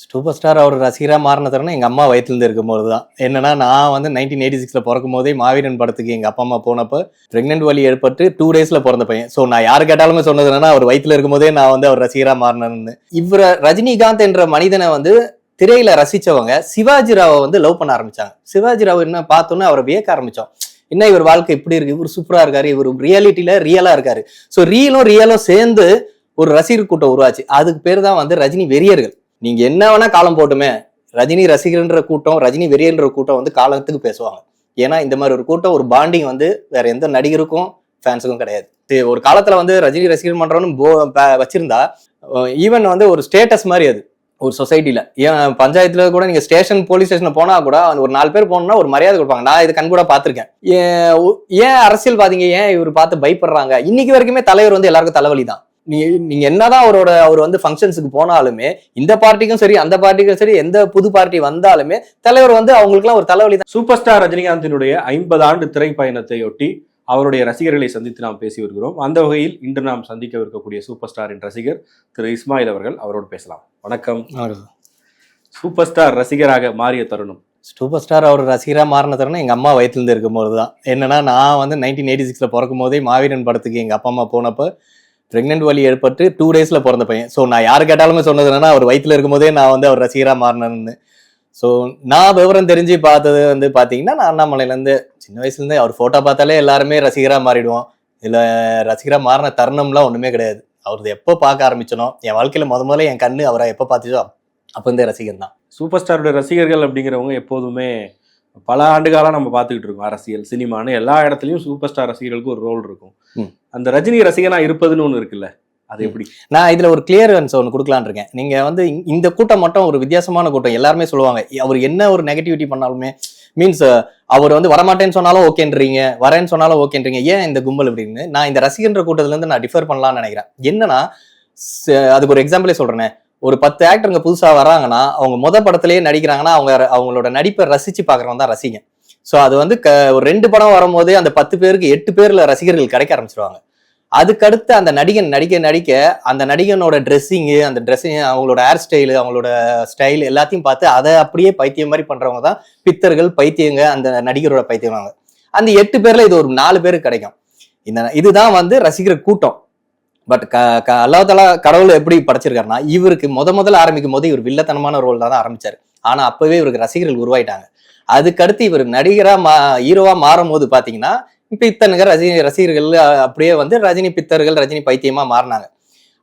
Super star அவர் ரசிகராக மாறின தருணம் எங்கள் அம்மா வயிற்றுலேருந்து இருக்கும்போது தான் என்னன்னா நான் வந்து நைன்டீன் எயிட்டி சிக்ஸில் பிறக்கும் போதே மாவீரன் படத்துக்கு எங்கள் அப்பா அம்மா போனப்போ ப்ரெக்னென்ட் வலி ஏற்பட்டு டூ டேஸில் பிறந்த பையன். ஸோ நான் யார் கேட்டாலுமே சொன்னது என்னன்னா அவர் வயிற்றுல இருக்கும்போதே நான் வந்து அவர் ரசிகராக மாறினேன்னு. இவரை ரஜினிகாந்த் என்ற மனிதனை வந்து திரையில ரசிச்சவங்க சிவாஜி ராவை வந்து லவ் பண்ண ஆரம்பிச்சாங்க. சிவாஜி ராவ் என்ன பார்த்தோன்னே அவரை வியக்க ஆரம்பிச்சோம். என்ன இவர் வாழ்க்கை இப்படி இருக்கு? இவர் சூப்பரா இருக்காரு. இவர் ரியாலிட்டியில ரியலா இருக்காரு. ஸோ ரீலும் ரியலும் சேர்ந்து ஒரு ரசிகர் கூட்டம் உருவாச்சு. அதுக்கு பேர் தான் வந்து ரஜினி வெறியர்கள். நீங்க என்ன வேணா காலம் போட்டுமே ரஜினி ரசிகர்ன்ற கூட்டம் ரஜினி வெறியன்ற கூட்டம் வந்து காலத்துக்கு பேசுவாங்க. ஏன்னா இந்த மாதிரி ஒரு கூட்டம் ஒரு பாண்டிங் வந்து வேற எந்த நடிகருக்கும் ஃபேன்ஸுக்கும் கிடையாது. ஒரு காலத்துல வந்து ரஜினி ரசிகர் மன்றம்னு போ வச்சிருந்தா ஈவன் வந்து ஒரு ஸ்டேட்டஸ் மாதிரி அது ஒரு சொசைட்டில ஏன் பஞ்சாயத்துல கூட நீங்க ஸ்டேஷன் போலீஸ் ஸ்டேஷன் போனா கூட அந்த ஒரு நாலு பேர் போனோம்னா ஒரு மரியாதை கொடுப்பாங்க. நான் இது கண் கூட பாத்திருக்கேன் ஏன் ஏன் அரசியல் பாத்தீங்க ஏன் இவர் பார்த்து பயப்படுறாங்க? இன்னைக்கு வரைக்குமே தலைவர் வந்து எல்லாருக்கும் தலைவலி தான் நீங்க என்னதான் அவரோட அவர் வந்து ஃபங்க்ஷன்ஸுக்கு போனாலுமே இந்த பார்ட்டிக்கும் சரி அந்த பார்ட்டிக்கும் சரி எந்த புது பார்ட்டி வந்தாலுமே தலைவர் வந்து அவங்களுக்குலாம் ஒரு தலைவலி தான். சூப்பர் ஸ்டார் ரஜினிகாந்தினுடைய ஐம்பது ஆண்டு திரைப்பயணத்தையொட்டி அவருடைய ரசிகர்களை சந்தித்து நாம் பேசி வருகிறோம். அந்த வகையில் இன்று நாம் சந்திக்கவிருக்கக்கூடிய சூப்பர் ஸ்டாரின் ரசிகர் திரு இஸ்மாயில் அவர்கள் அவரோடு பேசலாம். வணக்கம். சூப்பர் ஸ்டார் ரசிகராக மாறிய தருணம். சூப்பர் ஸ்டார் அவர் ரசிகராக மாறின தருணம் எங்கள் அம்மா வயிற்றுலேருந்து இருக்கும்போது தான் என்னன்னா நான் வந்து நைன்டீன் எயிட்டி சிக்ஸில் பிறக்கும் போதே மாவீரன் படத்துக்கு எங்கள் அப்பா அம்மா போனப்போ ப்ரெக்னென்ட் வலி ஏற்பட்டு டூ டேஸில் பிறந்த பையன். ஸோ நான் யார் கேட்டாலுமே சொன்னது என்னன்னா அவர் வயிற்றில் இருக்கும்போதே நான் வந்து அவர் ரசிகராக மாறினேன்னு. ஸோ நான் விவரம் தெரிஞ்சு பார்த்தது வந்து பார்த்தீங்கன்னா நான் அண்ணாமலையிலேருந்து சின்ன வயசுலேருந்தே அவர் ஃபோட்டோ பார்த்தாலே எல்லாருமே ரசிகராக மாறிடுவோம். இதில் ரசிகராக மாறின தருணம்லாம் ஒன்றுமே கிடையாது. அவரது எப்போ பார்க்க ஆரம்பிச்சனோ என் வாழ்க்கையில் முத முதல்ல என் கண்ணு அவரை எப்போ பார்த்துச்சோ அப்போ இருந்தே ரசிகர் தான் சூப்பர் ஸ்டாருடைய ரசிகர்கள் அப்படிங்கிறவங்க எப்போதுமே பல ஆண்டுகாலம் நம்ம பார்த்துக்கிட்டு இருக்கோம். அரசியல் சினிமான்னு எல்லா இடத்துலயும் சூப்பர் ஸ்டார் ரசிகர்களுக்கு ஒரு ரோல் இருக்கும். அந்த ரஜினி ரசிகனா இருப்பதுன்னு ஒண்ணு இருக்குல்ல? அது எப்படி? நான் இதுல ஒரு கிளியரன்ஸ் ஒன்று கொடுக்கலான்னு இருக்கேன். நீங்க வந்து இந்த- கூட்டம் மட்டும் ஒரு வித்தியாசமான கூட்டம். எல்லாருமே சொல்லுவாங்க அவர் என்ன ஒரு நெகட்டிவிட்டி பண்ணாலுமே மீன்ஸ் அவர் வந்து வரமாட்டேன்னு சொன்னாலும் ஓகேன்றீங்க வரேன்னு சொன்னாலும் ஓகேன்றீங்க. ஏன் இந்த கும்பல் அப்படின்னு? நான் இந்த ரசிகன்ற கூட்டத்துல இருந்து நான் டிஃபர் பண்ணலாம்னு நினைக்கிறேன். என்னன்னா அதுக்கு ஒரு எக்ஸாம்பிளே சொல்றேனே. ஒரு பத்து ஆக்டருங்க புதுசாக வராங்கன்னா அவங்க முத படத்திலேயே நடிக்கிறாங்கன்னா அவங்க அவங்களோட நடிப்பை ரசிச்சு பார்க்குறவங்க தான் ரசிகன். ஸோ அது வந்து க ஒரு ரெண்டு படம் வரும்போதே அந்த பத்து பேருக்கு எட்டு பேரில் ரசிகர்கள் கிடைக்க ஆரம்பிச்சிருவாங்க. அதுக்கடுத்து அந்த நடிகன் நடிக்க நடிக்க அந்த நடிகனோட ட்ரெஸ்ஸிங்கு அந்த ட்ரெஸ்ஸிங் அவங்களோட ஹேர் ஸ்டைலு அவங்களோட ஸ்டைல் எல்லாத்தையும் பார்த்து அதை அப்படியே பைத்தியம் மாதிரி பண்ணுறவங்க தான் பித்தர்கள் பைத்தியங்க அந்த நடிகரோட பைத்தியமாங்க அந்த எட்டு பேரில் இது ஒரு நாலு பேருக்கு கிடைக்கும். இந்த இதுதான் வந்து ரசிகர் கூட்டம். பட் க க தலா கடவுள் எப்படி படைச்சிருக்காருன்னா இவருக்கு முத முதல்ல ஆரம்பிக்கும் போது இவர் வில்லத்தனமான ரோல் தான் ஆரம்பிச்சாரு. ஆனா அப்பவே இவருக்கு ரசிகர்கள் உருவாயிட்டாங்க. அதுக்கடுத்து இவர் நடிகரா மா ஹீரோவா மாறும் போது பாத்தீங்கன்னா பித்தனுங்க ரஜினி ரசிகர்கள் அப்படியே வந்து ரஜினி பித்தர்கள் ரஜினி பைத்தியமா மாறினாங்க.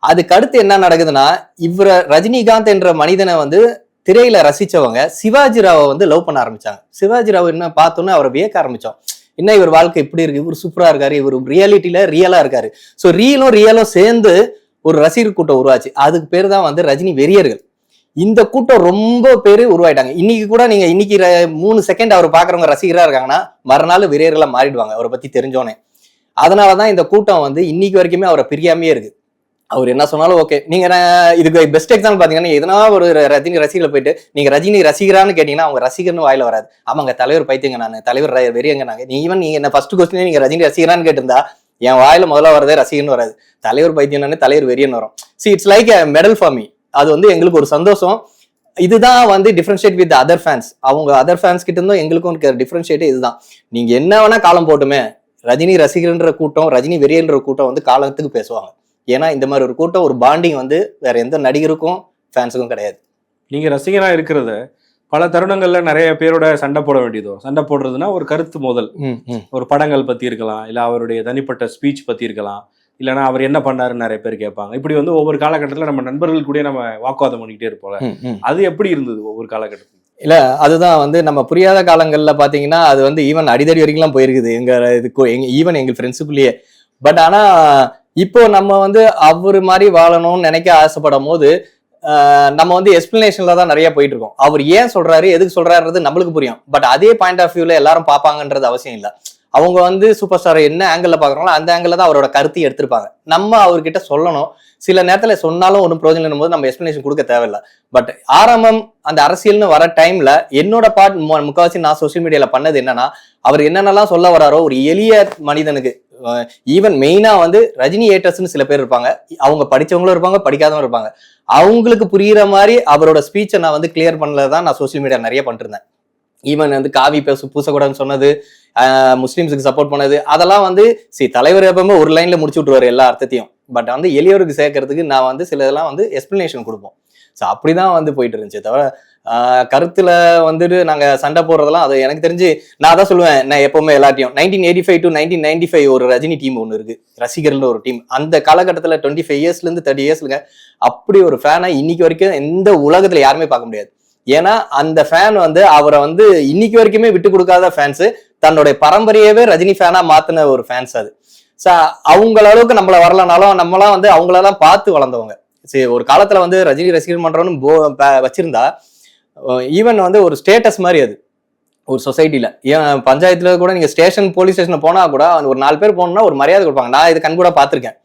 அதுக்கடுத்து என்ன நடக்குதுன்னா இவரை ரஜினிகாந்த் என்ற மனிதனை வந்து திரையில ரசிச்சவங்க சிவாஜி ராவை வந்து லவ் பண்ண ஆரம்பிச்சாங்க. சிவாஜி ராவ் என்ன பார்த்தோன்னே அவரை வியக்க ஆரம்பிச்சோம். என்ன இவர் வாழ்க்கை இப்படி இருக்கு? இவர் சூப்பரா இருக்காரு. இவர் ரியாலிட்டியில ரியலா இருக்காரு. ஸோ ரீலும் ரியலும் சேர்ந்து ஒரு ரசிகர் கூட்டம் உருவாச்சு. அதுக்கு பேர் தான் வந்து ரஜினி வெறியர்கள். இந்த கூட்டம் ரொம்ப பேர் உருவாயிட்டாங்க. இன்னைக்கு கூட நீங்க இன்னைக்கு மூணு செகண்ட் அவர் பாக்குறவங்க ரசிகரா இருக்காங்கன்னா மறுநாள் வெறியர்களா மாறிடுவாங்க. அவரை பத்தி தெரிஞ்சோனே. அதனாலதான் இந்த கூட்டம் வந்து இன்னைக்கு வரைக்குமே அவரை பிரியாமையே இருக்கு. அவர் என்ன சொன்னாலும் ஓகே நீங்க இதுக்கு பெஸ்ட் எக்ஸாம்பிள் பாத்தீங்கன்னா எதனா ஒரு ரஜினி ரசிகர்ல போயிட்டு நீங்க ரஜினி ரசிகரான்னு கேட்டீங்கன்னா அவங்க ரசிகர்னு வாயில வராது. ஆமாங்க தலைவர் பைத்தியங்க நான் தலைவர் ர- வெறியங்க நாங்க நீ ஈவன் நீங்க என்ன ஃபர்ஸ்ட் கொஸ்டினே நீங்க ரஜினி ரசிகரான்னு கேட்டிருந்தா என் வாயில முதல்ல வரதே ரசிகர்னு வராது. தலைவர் பைத்தியம் தலைவர் வெறியன் வரும். See it's like medal for me அது வந்து எங்களுக்கு ஒரு சந்தோஷம். இதுதான் வந்து டிஃப்ரென்ஷியேட் வித் அதர் ஃபேன்ஸ் அவங்க அதர் ஃபேன்ஸ் கிட்ட இருந்தும் எங்களுக்கும் டிஃபரன்ஷியேட் இதுதான். நீங்க என்ன வேணா காலம் போட்டுமே ரஜினி ரசிகர்ன்ற கூட்டம் ரஜினி வெறியன்ற கூட்டம் வந்து காலத்துக்கு பேசுவாங்க. ஏன்னா இந்த மாதிரி ஒரு கூட்டம் ஒரு பாண்டிங் வந்து வேற எந்த நடிகருக்கும் ஃபேன்ஸுக்கும் கிடையாது. நீங்க ரசிகனா இருக்கிறத பல தருணங்கள்ல நிறைய பேரோட சண்டை போட வேண்டியதோ? சண்டை போடுறதுன்னா ஒரு கருத்து மோதல். ஒரு படங்கள் பத்தி இருக்கலாம் இல்ல அவருடைய தனிப்பட்ட ஸ்பீச் பத்தி இருக்கலாம் இல்லைன்னா அவர் என்ன பண்ணாருன்னு நிறைய பேர் கேட்பாங்க. இப்படி வந்து ஒவ்வொரு காலகட்டத்துல நம்ம நண்பர்கள் கூட நம்ம வாக்குவாதம் பண்ணிக்கிட்டே இருப்போம்ல. அது எப்படி இருந்தது ஒவ்வொரு காலகட்டத்தில் இல்ல அதுதான் வந்து நம்ம புரியாத காலங்கள்ல பாத்தீங்கன்னா அது வந்து ஈவன் அடிதடி வரைக்கும்லாம் போயிருக்குது. எங்க எங்க ஈவன் எங்க ஃப்ரெண்ட்ஸுக்குள்ளேயே பட் ஆனா இப்போ நம்ம வந்து அவரு மாதிரி வாழணும்னு நினைக்க ஆசைப்படும் போது நம்ம வந்து எக்ஸ்பிளனேஷன்ல தான் நிறைய போயிட்டு இருக்கோம் அவர் ஏன் சொல்றாரு எதுக்கு சொல்றாருன்றது நம்மளுக்கு புரியும். பட் அதே பாயிண்ட் ஆஃப் வியூல எல்லாரும் பார்ப்பாங்கன்றது அவசியம் இல்லை. அவங்க வந்து சூப்பர் ஸ்டார் என்ன ஆங்கிள் பாக்குறாங்களோ அந்த ஆங்கிள் தான் அவரோட கருத்தை எடுத்திருப்பாங்க. நம்ம அவர்கிட்ட சொல்லணும். சில நேரத்துல சொன்னாலும் ஒன்றும் பிரோஜனம் போது நம்ம எக்ஸ்பிளனேஷன் கொடுக்க தேவையில்ல. பட் ஆரம்பம் அந்த அரசியல்னு வர டைம்ல என்னோட பார்ட் முக்கால்வாசி நான் சோஷியல் மீடியால பண்ணது என்னன்னா அவர் என்னென்னலாம் சொல்ல வராரோ ஒரு எளிய மனிதனுக்கு ஈவன் மெயினாக வந்து ரஜினி ஏட்டர்ஸ்னு சில பேர் இருப்பாங்க. அவங்க படிச்சவங்களும் இருப்பாங்க படிக்காதவங்க இருப்பாங்க. அவங்களுக்கு புரிகிற மாதிரி அவரோட ஸ்பீச்சை நான் வந்து கிளியர் பண்ணல தான் நான் சோஷியல் மீடியா நிறைய பண்ணிருந்தேன். ஈவன் வந்து காவி பேச பூசக்கூடாதுன்னு சொன்னது முஸ்லீம்ஸுக்கு சப்போர்ட் பண்ணது அதெல்லாம் வந்து சி தலைவர் எப்பவுமே ஒரு லைனில் முடிச்சு விட்டுருவார் எல்லா அர்த்தத்தையும். பட் வந்து எளியோருக்கு சேர்க்கறதுக்கு நான் வந்து சில இதெல்லாம் வந்து எக்ஸ்பிளனேஷன் கொடுப்போம். ஸோ அப்படிதான் வந்து போயிட்டு இருந்துச்சு தவிர கருத்துல வந்துட்டு நாங்க சண்டை போடுறதெல்லாம் அது எனக்கு தெரிஞ்சு நான் தான் சொல்லுவேன் நான் எப்பவுமே எல்லாத்தையும் nineteen eighty five to nineteen ninety five ஒரு ரஜினி டீம் ஒன்று இருக்கு. ரசிகர்ல ஒரு டீம் அந்த காலகட்டத்தில் டுவெண்ட்டி ஃபைவ் இயர்ஸ்ல இருந்து தேர்ட்டி இயர்ஸ்ல அப்படி ஒரு ஃபேனை இன்னைக்கு வரைக்கும் எந்த உலகத்துல யாருமே பார்க்க முடியாது. ஏன்னா அந்த ஃபேன் வந்து அவரை வந்து இன்னைக்கு வரைக்குமே விட்டு கொடுக்காத ஃபேன்ஸ் தன்னுடைய பரம்பரையவே ரஜினி ஃபேனா மாத்தின ஒரு ஃபேன்ஸ் அது. ஸோ அவங்கள அளவுக்கு நம்மள வரலனாலும் நம்மளாம் வந்து அவங்களெல்லாம் பார்த்து வளர்ந்தவங்க. சரி ஒரு காலத்துல வந்து ரஜினி ரசிகர் மன்றம்னு போ வச்சிருந்தா ஈவன் வந்து ஒரு ஸ்டேட்டஸ் மாதிரி அது. ஒரு சொசைட்டில ஏன் பஞ்சாயத்துல கூட நீங்க ஸ்டேஷன் போலீஸ் ஸ்டேஷன் போனா கூட ஒரு நாலு பேர் போனோம்னா ஒரு மரியாதை கொடுப்பாங்க. நான் இது கண் கூட பார்த்துருக்கேன்.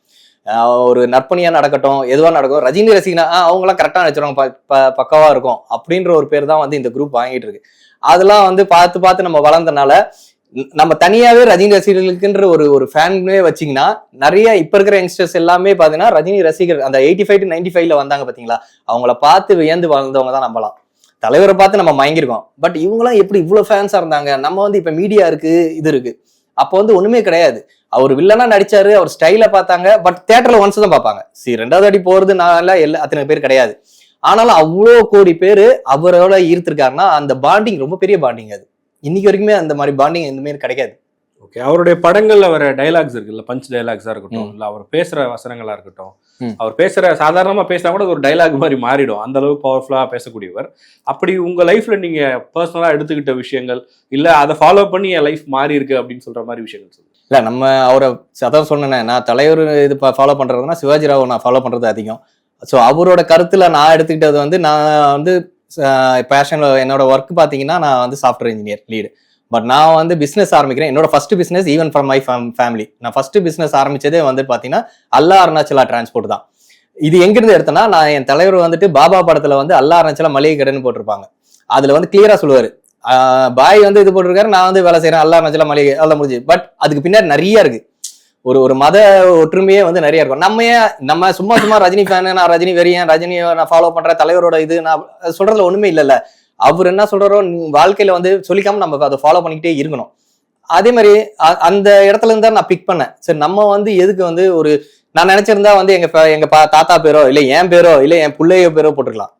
ஒரு நற்பணியா நடக்கட்டும் எதுவா நடக்கும் ரஜினி ரசிகனா அவங்களாம் கரெக்டா நினைச்சிருவாங்க ப- இருக்கும். அப்படின்ற ஒரு பேர் தான் வந்து இந்த குரூப் வாங்கிட்டு இருக்கு. அதெல்லாம் வந்து பார்த்து பார்த்து நம்ம வளர்ந்தனால நம்ம தனியாவே ரஜினி ரசிகர்களுக்குன்ற ஒரு ஒரு ஃபேனே வச்சீங்கன்னா நிறைய இப்ப இருக்கிற யங்ஸ்டர்ஸ் எல்லாமே பாத்தீங்கன்னா ரஜினி ரசிகர் அந்த எயிட்டி ஃபைவ் டு நைன்டி ஃபைவ்ல வந்தாங்க பாத்தீங்களா? அவங்கள பார்த்து வியந்து வாழ்ந்தவங்க தான் நம்பலாம். தலைவரை பார்த்து நம்ம மயங்கிருக்கோம் பட் இவங்களாம் எப்படி இவ்வளவு ஃபேன்ஸா இருந்தாங்க? நம்ம வந்து இப்ப மீடியா இருக்கு இது இருக்கு. அப்போ வந்து ஒண்ணுமே கிடையாது. அவர் வில்லனா நடிச்சாரு அவர் ஸ்டைல பார்த்தாங்க பட் தேட்டர்ல ஒன்ஸ் தான் பார்ப்பாங்க. சரி ரெண்டாவது அடி போறது நான் எல்லா அத்தனை பேர் கிடையாது. ஆனாலும் அவ்வளோ கோடி பேர் அவரோட ஈர்த்திருக்காருன்னா அந்த பாண்டிங் ரொம்ப பெரிய பாண்டிங் அது. இன்னைக்கு வரைக்குமே அந்த மாதிரி பாண்டிங் மாதிரி கிடைக்காது. ஓகே அவருடைய படங்கள்ல வர டைலாக்ஸ் இருக்குல்ல பஞ்ச் டைலாக்ஸா இருக்கட்டும். இல்ல அவர் பேசுற வசனங்களா இருக்கட்டும். அவர் பேசுற சாதாரணமா பேசினா கூட ஒரு டைலாக் மாதிரி மாறிடும். அந்த அளவுக்கு பவர்ஃபுல்லா பேசக்கூடியவர். அப்படி உங்க லைஃப்ல நீங்க பர்சனலா எடுத்துக்கிட்ட விஷயங்கள் இல்ல அதை ஃபாலோ பண்ணி என் லைஃப் மாறி இருக்கு அப்படின்னு சொல்ற மாதிரி விஷயங்கள் சொல்லுங்க. இல்ல நம்ம அவரை அதான் சொன்னேனே நான் தலைவர் இது ஃபாலோ பண்றதுன்னா சிவாஜி ராவ் நான் ஃபாலோ பண்றது அதிகம். ஸோ அவரோட கருத்துல நான் எடுத்துக்கிட்டது வந்து நான் வந்து பேஷனில் என்னோட ஒர்க் பார்த்தீங்கன்னா நான் வந்து சாஃப்ட்வேர் இன்ஜினியர் லீடு பட் நான் வந்து பிஸ்னஸ் ஆரம்பிக்கிறேன். என்னோட first business even from my family நான் ஃபர்ஸ்ட் பிஸ்னஸ் ஆரம்பிச்சதே வந்து பார்த்தீங்கன்னா அல்லா அருணாச்சலா டிரான்ஸ்போர்ட் தான். இது எங்கிருந்து எடுத்தேன்னா நான் என் தலைவர் வந்துட்டு பாபா படத்துல வந்து அல்லா அருணாச்சலா மளிகை கடைன்னு போட்டிருப்பாங்க. அதுல வந்து கிளியரா சொல்லுவாரு. பாய் வந்து இது போட்டிருக்காரு நான் வந்து வேலை செய்யறேன் அல்லா அருணாச்சலா மளிகை அதெல்லாம் முடிஞ்சு. பட் அதுக்கு பின்னாடி நிறைய இருக்கு. ஒரு ஒரு மத ஒற்றுமையே வந்து நிறைய இருக்கும். நம்ம ஏன் நம்ம சும்மா சும்மா ரஜினி ஃபேனு நான் ரஜினி வெறியன் ரஜினியை நான் ஃபாலோ பண்றேன் தலைவரோட இது நான் சொல்றதுல ஒண்ணுமே இல்லைல்ல. அவர் என்ன சொல்றாரோ வாழ்க்கையில வந்து சொல்லிக்காம நம்ம அதை ஃபாலோ பண்ணிக்கிட்டே இருக்கணும். அதே மாதிரி அ- அந்த இடத்துல இருந்தா நான் பிக் பண்ணேன். சரி நம்ம வந்து எதுக்கு வந்து ஒரு நான் நினைச்சிருந்தா வந்து எங்க எங்க பா- தாத்தா பேரோ இல்ல என் பேரோ இல்ல என் பிள்ளைய பேரோ போட்டிருக்கலாம்.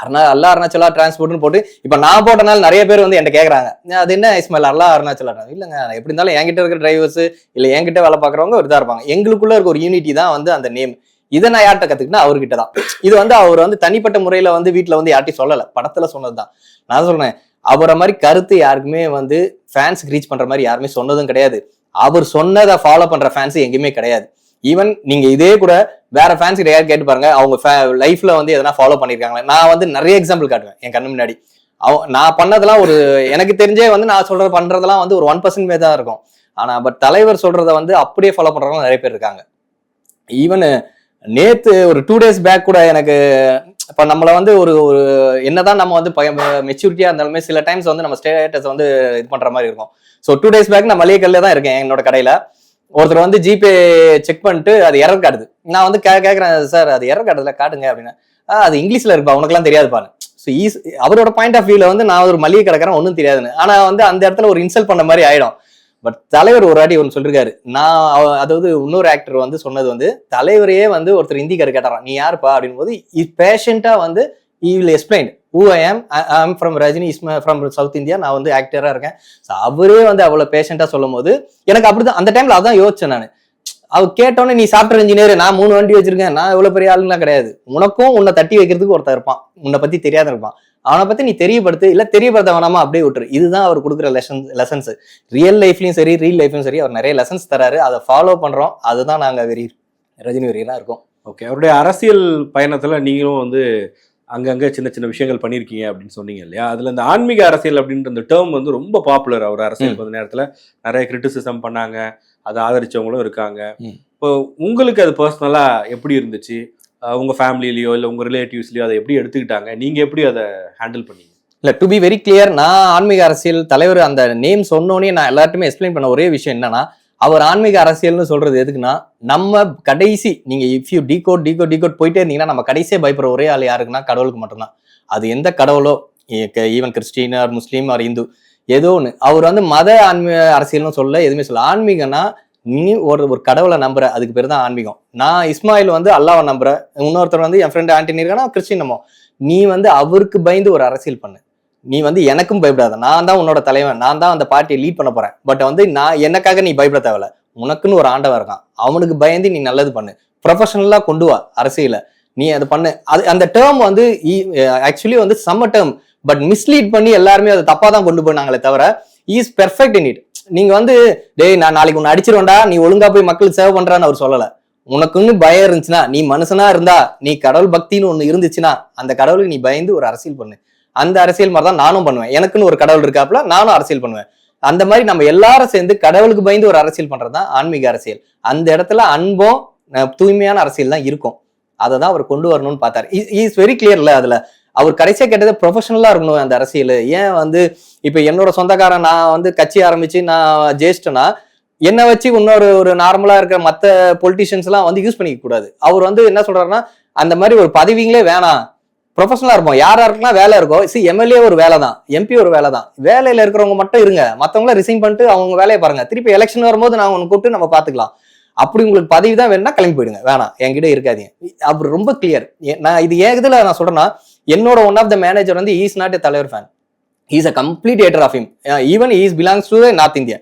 அருணா அல்லா அருணாச்சலா டிரான்ஸ்போர்ட்னு போட்டு இப்போ நான் போட்டனால நிறைய பேர் வந்து என்கிட்ட கேட்குறாங்க அது என்ன இஸ்மாயில்? அல்லா அருணாச்சலா இல்லைங்க எப்படி இருந்தாலும் என்கிட்ட இருக்கிற டிரைவர்ஸ் இல்லை என்கிட்ட வேலை பார்க்குறவங்க ஒரு இதாக இருப்பாங்க. எங்களுக்குள்ள இருக்க ஒரு யூனிட்டி தான் வந்து அந்த நேம் இதை நான் யார்கிட்ட கத்துக்கிட்டா அவர்கிட்ட தான். இது வந்து அவர் வந்து தனிப்பட்ட முறையில வந்து வீட்டில் வந்து யார்ட்டையும் படத்தில் படத்துல சொன்னதுதான் நான் சொல்றேன் அவரை மாதிரி கருத்து யாருக்குமே வந்து ஃபேன்ஸ்க்கு ரீச் பண்ற மாதிரி யாருமே சொன்னதும் கிடையாது. அவர் சொன்னதை ஃபாலோ பண்ற ஃபேன்ஸ் எங்கேயுமே கிடையாது. ஈவன் நீங்க இதே கூட வேற ஃபேன்ஸ் கிட்ட யார் கேட்டு பாருங்க அவங்க லைஃப்ல வந்து எதனா ஃபாலோ பண்ணிருக்காங்களா? நான் வந்து நிறைய எக்ஸாம்பிள் காட்டுவேன் என் கண்ணு முன்னாடி. அவன் நான் பண்ணதெல்லாம் ஒரு எனக்கு தெரிஞ்சே வந்து நான் சொல்றது பண்றதெல்லாம் வந்து ஒரு ஒன் பர்சன்ட் தான் இருக்கும். ஆனா பட் தலைவர் சொல்றத வந்து அப்படியே ஃபாலோ பண்றவங்க நிறைய பேர் இருக்காங்க. ஈவன் நேத்து ஒரு டூ டேஸ் பேக் கூட எனக்கு இப்ப நம்மள வந்து ஒரு ஒரு என்னதான் நம்ம வந்து மெச்சூரிட்டியா இருந்தாலுமே சில டைம்ஸ் வந்து நம்ம ஸ்டேட்டஸ் வந்து இது பண்ற மாதிரி இருக்கும். ஸோ டூ டேஸ் பேக் நான் மளிகை கல்ல தான் இருக்கேன் என்னோட கடையில. ஒருத்தர் வந்து ஜிபே செக் பண்ணிட்டு அது எரர் காட்டுது. நான் வந்து கே கேட்குறேன் சார் அது எரர் காட்டுதுல காட்டுங்க அப்படின்னா. அது இங்கிலீஷ்ல இருப்பா உனக்குலாம் பாரு ஸோ ஈஸ் அவரோட பாயிண்ட் ஆஃப் வியூல வந்து நான் ஒரு மளிகை கிடக்கிறேன் ஒன்றும் தெரியாதுன்னு. ஆனால் வந்து அந்த இடத்துல ஒரு இன்சல்ட் பண்ண மாதிரி ஆயிடும். பட் தலைவர் ஒரு வாட்டி ஒன்று சொல்லியிருக்காரு நான் அதாவது இன்னொரு ஆக்டர் வந்து சொன்னது வந்து தலைவரையே வந்து ஒருத்தர் ஹிந்திக்காரர் கேட்டாரான் நீ யாருப்பா? அப்படின் போது பேஷண்ட்டாக வந்து he will explain who I am I am from Rajini ism from south India நான் வந்து ஆக்டராக இருக்கேன். ஸோ அவரே வந்து அவ்வளோ பேஷண்ட்டாக சொல்லும் போது எனக்கு அப்படிதான் அந்த டைமில் அதான் யோசிச்சேன் நான். அவர் கேட்டோன்னே நீ சாஃப்ட்வேர் இன்ஜினியர் நான் மூணு வண்டி வச்சிருக்கேன். நான் இவ்வளோ பெரிய ஆளுங்களாம் கிடையாது. உனக்கும் உன்னை தட்டி வைக்கிறதுக்கு ஒருத்தன் இருப்பான். உன்னை பற்றி தெரியாத இருப்பான். அவனை பத்தி நீ தெரியப்படுத்து இல்ல தெரியப்படுத்த வேணாமா அப்படியே விட்டுரு. இதுதான் அவர் கொடுக்குற லெசன்ஸ் லெசன்ஸ் ரியல் லைஃப்லயும் சரி ரீல் லைஃப்லயும் சரி அவர் நிறைய லெசன்ஸ் தராரு. அதை ஃபாலோ பண்றோம். அதுதான் நாங்க வெறி ரஜினி வெறியெல்லாம் இருக்கோம். ஓகே அவருடைய அரசியல் பயணத்துல நீங்களும் வந்து அங்கங்க சின்ன சின்ன விஷயங்கள் பண்ணியிருக்கீங்க அப்படின்னு சொன்னீங்க இல்லையா? அதுல இந்த ஆன்மீக அரசியல் அப்படின்ற இந்த டேர்ம் வந்து ரொம்ப பாப்புலர் அவர் அரசியல். கொஞ்ச நேரத்துல. நிறைய கிரிட்டிசிசம் பண்ணாங்க அதை ஆதரிச்சவங்களும் இருக்காங்க. இப்போ உங்களுக்கு அது பர்சனலா எப்படி இருந்துச்சு? அஹ் உங்க ஃபேமிலிலயோ இல்ல உங்க ரிலேட்டிவ்ஸ்லயோ அதை எப்படி எடுத்துக்கிட்டாங்க? நீங்க எப்படி அதை ஹேண்டில் பண்ணீங்க? இல்ல டு பி வெரி கிளியர் நான் ஆன்மீக அரசியல் தலைவர் அந்த நேம் சொன்னோனே நான் எல்லார்ட்டுமே எக்ஸ்பிளைன் பண்ண ஒரே விஷயம் என்னன்னா அவர் ஆன்மீக அரசியல்னு சொல்றது எதுக்குன்னா நம்ம கடைசி நீங்க if you decode decode decode போயிட்டே இருந்தீங்கன்னா நம்ம கடைசியே பயப்படுற ஒரே ஆள் யாருக்குன்னா கடவுளுக்கு மட்டும்தான். அது எந்த கடவுளோ even Christian or Muslim or Hindu ஏதோ ஒன்று அவர் வந்து மத ஆன்மீக அரசியல்னு சொல்ல எதுவுமே சொல்ல ஆன்மீகம்னா நீ ஒரு ஒரு கடவுளை நம்புற அதுக்கு பேர் தான் ஆன்மீகம். நான் இஸ்மாயில் வந்து அல்லாவை நம்புறேன். இன்னொருத்தர் வந்து என் ஃப்ரெண்ட் ஆண்டினி இருக்கானா கிறிஸ்டின் நம்ம நீ வந்து அவருக்கு பயந்து ஒரு அரசியல் பண்ணு. நீ வந்து எனக்கும் பயப்படாத. நான் தான் உன்னோட தலைவன். நான் தான் அந்த பார்ட்டியை லீட் பண்ண போறேன். பட் வந்து நான் எனக்காக நீ பயப்பட தேவையில்ல. உனக்குன்னு ஒரு ஆண்டவன் இருக்கான். அவனுக்கு பயந்து நீ நல்லது பண்ணு. ப்ரொஃபஷனலா கொண்டு வா அரசியல. நீ அதை பண்ணு. அது அந்த டேர்ம் வந்து e, eh, ஆக்சுவலி வந்து செம்ம டேர்ம் பட் மிஸ்லீட் பண்ணி எல்லாருமே அதை தப்பா தான் கொண்டு போனாங்களே தவிர இஸ் பெர்ஃபெக்ட் இன் இட் நீங்க வந்து டேய் நான் நாளைக்கு உன்னை அடிச்சிருவேன்டா. நீ ஒழுங்கா போய் மக்களுக்கு சேவை பண்றான்னு அவர் சொல்லலை. உனக்குன்னு பயம் இருந்துச்சுன்னா நீ மனுஷனா இருந்தா நீ கடவுள் பக்தின்னு ஒண்ணு இருந்துச்சுன்னா அந்த கடவுளுக்கு நீ பயந்து ஒரு அரசியல் பண்ணு. அந்த அரசியல் மாதிரி தான் நானும் பண்ணுவேன். எனக்குன்னு ஒரு கடவுள் இருக்காப்புல நானும் அரசியல் பண்ணுவேன். அந்த மாதிரி நம்ம எல்லாரும் சேர்ந்து கடவுளுக்கு பயந்து ஒரு அரசியல் பண்றது தான் ஆன்மீக அரசியல். அந்த இடத்துல அன்பும் தூய்மையான அரசியல் தான் இருக்கும். அதை தான் அவர் கொண்டு வரணும்னு பார்த்தாரு. இஸ் வெரி கிளியர்ல அதுல. அவர் கடைசியா கேட்டது ப்ரொஃபஷனலா இருக்கணும் அந்த அரசியல். ஏன் வந்து இப்ப என்னோட சொந்தக்காரன் நான் வந்து கட்சி ஆரம்பிச்சு நான் ஜெயிச்சிட்டேன்னா என்னை வச்சு இன்னொரு ஒரு நார்மலா இருக்கிற மற்ற பொலிட்டிஷியன்ஸ் எல்லாம் வந்து யூஸ் பண்ணிக்க கூடாது. அவர் வந்து என்ன சொல்றாருன்னா அந்த மாதிரி ஒரு பதவிங்களே வேணாம். ப்ரொஃபஷனலாக இருப்போம். யார் யாருக்குலாம் வேலை இருக்கோ சி எம்எல்ஏ ஒரு வேலை தான் எம்பி ஒரு வேலை தான் வேலையில் இருக்கிறவங்க மட்டும் இருங்க. மற்றவங்கள ரிசைன் பண்ணிட்டு அவங்க வேலையை பாருங்க. திருப்பி எலெக்ஷன் வரும்போது நான் ஒன்று கூப்பிட்டு நம்ம பார்த்துக்கலாம். அப்படி உங்களுக்கு பதவி தான் வேணும்னா கிளம்பி போயிடுங்க. வேணாம். என்கிட்ட இருக்காதீங்க. அப்படி ரொம்ப கிளியர் நான் இது ஏன் இதில் நான் சொல்கிறேன்னா என்னோட ஒன் ஆஃப் த மேனேஜர் வந்து is not a thalaivar fan is a complete eater of him even is belongs to north India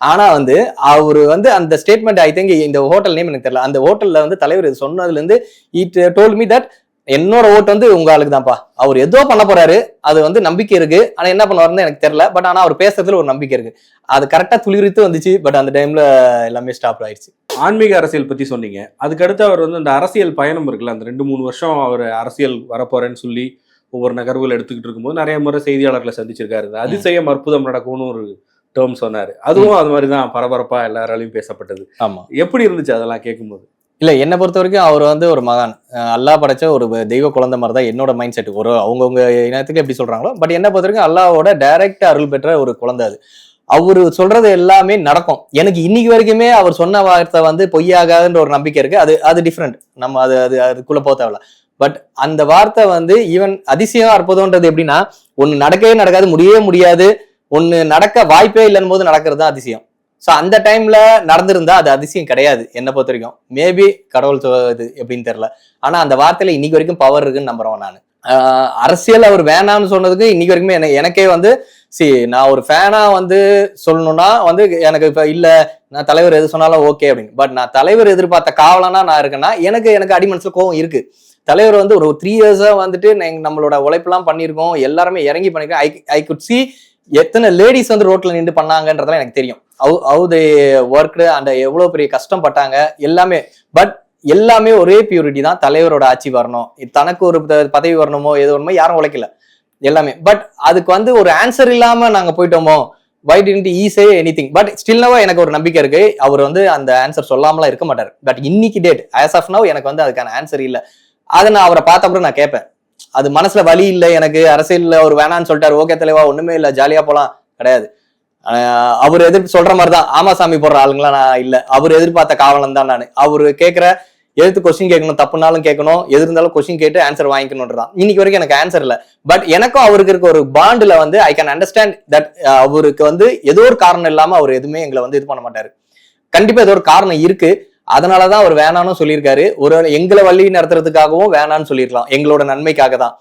ஆனால் வந்து அவர் வந்து அந்த ஸ்டேட்மெண்ட் ஐ திங்க் இந்த ஹோட்டல் நேம் எனக்கு தெரியல. அந்த ஹோட்டலில் வந்து தலைவர் இது இட் டோல் மீ தட் என்னோட ஓட்டு வந்து உங்க ஆளுக்கு தான்ப்பா அவர் ஏதோ பண்ண போறாரு அது வந்து நம்பிக்கை இருக்கு. ஆனா என்ன பண்ணுவாருன்னு எனக்கு தெரியல. பட் ஆனா அவர் பேசுறதுல ஒரு நம்பிக்கை இருக்கு. அது கரெக்டா துளிரித்து வந்துச்சு. பட் அந்த டைம்ல எல்லாமே ஸ்டாப் ஆயிடுச்சு. ஆன்மீக அரசியல் பத்தி சொன்னீங்க. அதுக்கடுத்து அவர் வந்து அந்த அரசியல் பயணம் இருக்குல்ல அந்த ரெண்டு மூணு வருஷம் அவர் அரசியல் வரப்போறேன்னு சொல்லி ஒவ்வொரு நகர்வுகள் எடுத்துக்கிட்டு இருக்கும்போது நிறைய முறை செய்தியாளர்களை சந்திச்சிருக்காரு. அதிசயம் அற்புதம் நடக்கும்னு ஒரு டேர்ம் சொன்னாரு. அதுவும் அது மாதிரி தான் பரபரப்பா எல்லாராலையும் பேசப்பட்டது. ஆமா. எப்படி இருந்துச்சு அதெல்லாம் கேட்கும்போது? இல்லை என்னை பொறுத்த வரைக்கும் அவர் வந்து ஒரு மகான். அல்லா அல்லாஹ் படைச்ச ஒரு தெய்வ குழந்தை மாதிரி தான் என்னோட மைண்ட் செட் ஒரு அவங்கவுங்க இனத்துக்கு எப்படி சொல்கிறாங்களோ பட் என்னை பொறுத்த வரைக்கும் அல்லாவோட டைரக்ட் அருள் பெற்ற ஒரு குழந்தை அது. அவர் சொல்றது எல்லாமே நடக்கும். எனக்கு இன்னைக்கு வரைக்குமே அவர் சொன்ன வார்த்தை வந்து பொய்யாகாதுன்ற ஒரு நம்பிக்கை இருக்கு. அது அது டிஃப்ரெண்ட் நம்ம அது அது அதுக்குள்ள போக தேவையில்ல. பட் அந்த வார்த்தை வந்து ஈவன் அதிசயம் அற்புதம்ன்றது எப்படின்னா ஒன்று நடக்கவே நடக்காது முடியவே முடியாது. ஒன்று நடக்க வாய்ப்பே இல்லைன்னு போது நடக்கிறது தான் அதிசயம். ஸோ அந்த டைம்ல நடந்திருந்தா அது அதிசயம் கிடையாது என்னை பொறுத்த வரைக்கும் மேபி கடவுள் இது எப்படின்னு தெரில ஆனா அந்த வார்த்தையில இன்னைக்கு வரைக்கும் பவர் இருக்குன்னு நம்புறேன் நான். அரசியல் அவர் வேணாம்னு சொன்னதுக்கு இன்னைக்கு வரைக்குமே என்ன எனக்கே வந்து சி நான் ஒரு ஃபேனா வந்து சொல்லணும்னா வந்து எனக்கு இப்போ இல்லை நான் தலைவர் எது சொன்னாலும் ஓகே அப்படின்னு. பட் நான் தலைவர் எதிர்பார்த்த காவலனா நான் இருக்கேன்னா எனக்கு எனக்கு அடி மனசுல கோவம் இருக்கு. தலைவர் வந்து ஒரு த்ரீ இயர்ஸா வந்துட்டு நம்மளோட உழைப்பெல்லாம் பண்ணியிருக்கோம் எல்லாருமே இறங்கி பண்ணிருக்கோம் ஐ ஐ குட் சி எத்தனை லேடிஸ் வந்து ரோட்ல நின்று பண்ணாங்கன்றதெல்லாம் எனக்கு தெரியும். ஹவு ஹவு தே ஒர்க்கு அந்த எவ்வளோ பெரிய கஷ்டம் பட்டாங்க எல்லாமே. பட் எல்லாமே ஒரே பியூரிட்டி தான் தலைவரோட ஆட்சி வரணும். தனக்கு ஒரு பதவி வரணுமோ எது வரணுமோ யாரும் உழைக்கல. எல்லாமே. பட் அதுக்கு வந்து ஒரு ஆன்சர் இல்லாம நாங்க போயிட்டோமோ why didn't he say anything but ஸ்டில்னவா எனக்கு ஒரு நம்பிக்கை இருக்கு. அவர் வந்து அந்த ஆன்சர் சொல்லாமலாம் இருக்க மாட்டார். பட் இன்னைக்கு டேட் ஆஸ் ஆஃப் நவ் எனக்கு வந்து அதுக்கான ஆன்சர் இல்லை. அதை நான் அவரை பார்த்த அப்புறம் நான் கேட்பேன். அது மனசுல வலி இல்லை எனக்கு அரசியல்ல ஒரு வேணான்னு சொல்லிட்டாரு ஓகே தலைவா ஒண்ணுமே இல்லை ஜாலியா போலாம். கிடையாது. அவர் எதிர்ப்பு சொல்ற மாதிரி தான் ஆமாசாமி போடுற ஆளுங்களா நான் இல்ல. அவர் எதிர்பார்த்த காவலன் தான் நான். அவரு கேட்கிற எழுத்து கொஸ்டின் கேட்கணும் தப்புனாலும் கேட்கணும் எது இருந்தாலும் கொஸ்டின் கேட்டு ஆன்சர் வாங்கிக்கணும்ன்றதான் இன்னைக்கு வரைக்கும் எனக்கு ஆன்சர் இல்ல. பட் எனக்கும் அவருக்கு இருக்க ஒரு பாண்டில் வந்து ஐ கேன் அண்டர்ஸ்டாண்ட் தட் அவருக்கு வந்து ஏதோ ஒரு காரணம் இல்லாம அவர் எதுவுமே எங்களை வந்து இது பண்ண மாட்டாரு. கண்டிப்பா ஏதோ ஒரு காரணம் இருக்கு. அதனாலதான் அவர் வேணான்னு சொல்லியிருக்காரு. ஒரு எங்களை வழி நடத்துறதுக்காகவும் வேணான்னு சொல்லியிருக்கலாம். எங்களோட நன்மைக்காக தான்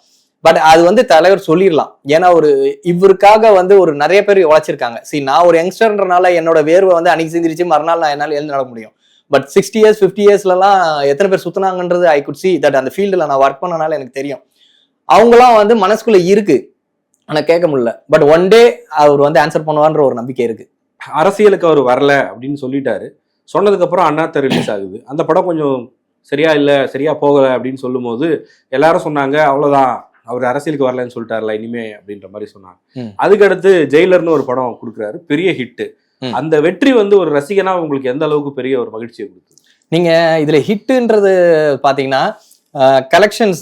பட் அது வந்து தலைவர் சொல்லிடலாம். ஏன்னா ஒரு இவருக்காக வந்து ஒரு நிறைய பேர் உழைச்சிருக்காங்க. சரி நான் ஒரு யங்ஸ்டர்ன்றனால என்னோட வேர்வை வந்து அன்னைக்கு சிந்திரிச்சு மறுநாள் நான் என்னால் எழுந்து நட முடியும். பட் சிக்ஸ்டி இயர்ஸ் ஃபிஃப்டி இயர்ஸ்லலாம் எத்தனை பேர் சுத்தினாங்கன்றது ஐ குட் சி தட் அந்த ஃபீல்டில் நான் ஒர்க் பண்ணனால எனக்கு தெரியும். அவங்களாம் வந்து மனசுக்குள்ள இருக்கு. ஆனால் கேட்க முடியல. பட் ஒன் டே அவர் வந்து ஆன்சர் பண்ணுவான்ற ஒரு நம்பிக்கை இருக்கு. அரசியலுக்கு அவர் வரல அப்படின்னு சொல்லிட்டாரு. சொன்னதுக்கப்புறம் அண்ணாத்த ரிலீஸ் ஆகுது. அந்த படம் கொஞ்சம் சரியா இல்லை சரியா போகலை அப்படின்னு சொல்லும்போது எல்லாரும் சொன்னாங்க அவ்வளோதான் அவர் அரசியலுக்கு வரலன்னு சொல்லிட்டார்ல இனிமே அப்படின்ற மாதிரி சொன்னாங்க. அதுக்கடுத்து ஜெயிலர்னு ஒரு படம் கொடுக்குறாரு பெரிய ஹிட் ம். அந்த வெற்றி வந்து ஒரு ரசிகனா உங்களுக்கு எந்த அளவுக்கு பெரிய ஒரு மகிழ்ச்சியை கொடுத்தது? நீங்க இதுல ஹிட்டுன்றது பாத்தீங்கன்னா கலெக்ஷன்ஸ்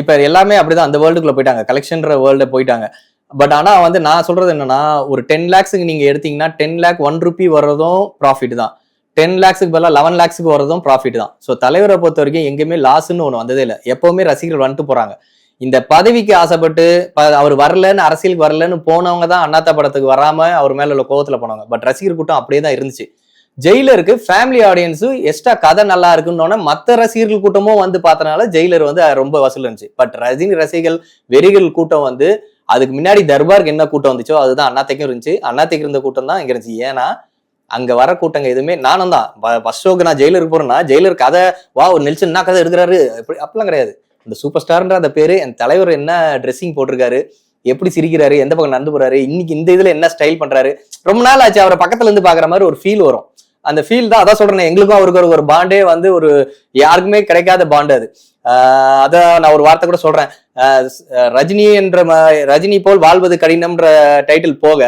இப்ப எல்லாமே அப்படிதான் அந்த வேர்ல்டுக்குள்ள போயிட்டாங்க கலெக்ஷன்ற வேர்ல்டு போயிட்டாங்க. பட் ஆனா வந்து நான் சொல்றது என்னன்னா ஒரு டென் லேக்ஸுக்கு நீங்க எடுத்தீங்கன்னா டென் லேக் ஒன் ருபி வர்றதும் ப்ராஃபிட் தான். டென் லேக்ஸுக்கு பதிலாக லெவன் லேக்ஸுக்கு வரதும் ப்ராஃபிட் தான். ஸோ தலைவரை பொறுத்த வரைக்கும் எங்கேயுமே லாஸ்ன்னு ஒன்று வந்ததே இல்லை. எப்பவுமே ரசிகர்கள் வந்துட்டு போறாங்க. இந்த பதவிக்கு ஆசைப்பட்டு ப- அவர் வரலன்னு அரசியலுக்கு வரலன்னு போனவங்க தான் அண்ணாத்த படத்துக்கு வராம அவர் மேல உள்ள கோவத்துல போனவங்க. பட் ரசிகர் கூட்டம் அப்படியே தான் இருந்துச்சு. ஜெயிலருக்கு ஃபேமிலி ஆடியன்ஸும் எக்ஸ்ட்ரா கதை நல்லா இருக்குன்னு மற்ற ரசிகர்கள் கூட்டமும் வந்து பார்த்தனால ஜெயிலர் வந்து ரொம்ப வசூல் இருந்துச்சு. பட் ரஜினி ரசிகர்கள் வெறிகள் கூட்டம் வந்து அதுக்கு முன்னாடி தர்பாருக்கு என்ன கூட்டம் வந்துச்சோ அதுதான் அண்ணாத்தைக்கும் இருந்துச்சு. அண்ணாத்தைக்கு இருந்த கூட்டம் தான் இங்க இருந்துச்சு. ஏன்னா அங்க வர கூட்டங்க எதுவுமே நானும் தான். ஃபர்ஸ்ட் ஷோக்கு நான் ஜெயிலருக்கு போறேன்னா ஜெயிலர் கதை வா ஒரு நெல்சன் என்ன கதை எடுக்கிறாரு. அப்படி அப்படிலாம் கிடையாது. இந்த சூப்பர் ஸ்டார்ன்ற அந்த பேரு என் தலைவர் என்ன ட்ரெஸ்ஸிங் போட்டிருக்காரு எப்படி சிரிக்கிறாரு எந்த பக்கம் நடந்து போறாரு இன்னைக்கு இந்த இதுல என்ன ஸ்டைல் பண்றாரு ரொம்ப நாள் ஆச்சு அவரை பக்கத்துல இருந்து பாக்குற மாதிரி ஒரு ஃபீல் வரும். அந்த ஃபீல் தான் அதான் சொல்றேன் எங்களுக்கும் அவருக்கு ஒரு- ஒரு பாண்டே வந்து ஒரு யாருக்குமே கிடைக்காத பாண்டு அது. அதை அதான் நான் ஒரு வார்த்தை கூட சொல்றேன். ரஜினி என்ற ம- ரஜினி போல் வாழ்வது கடினம்ன்ற டைட்டில் போக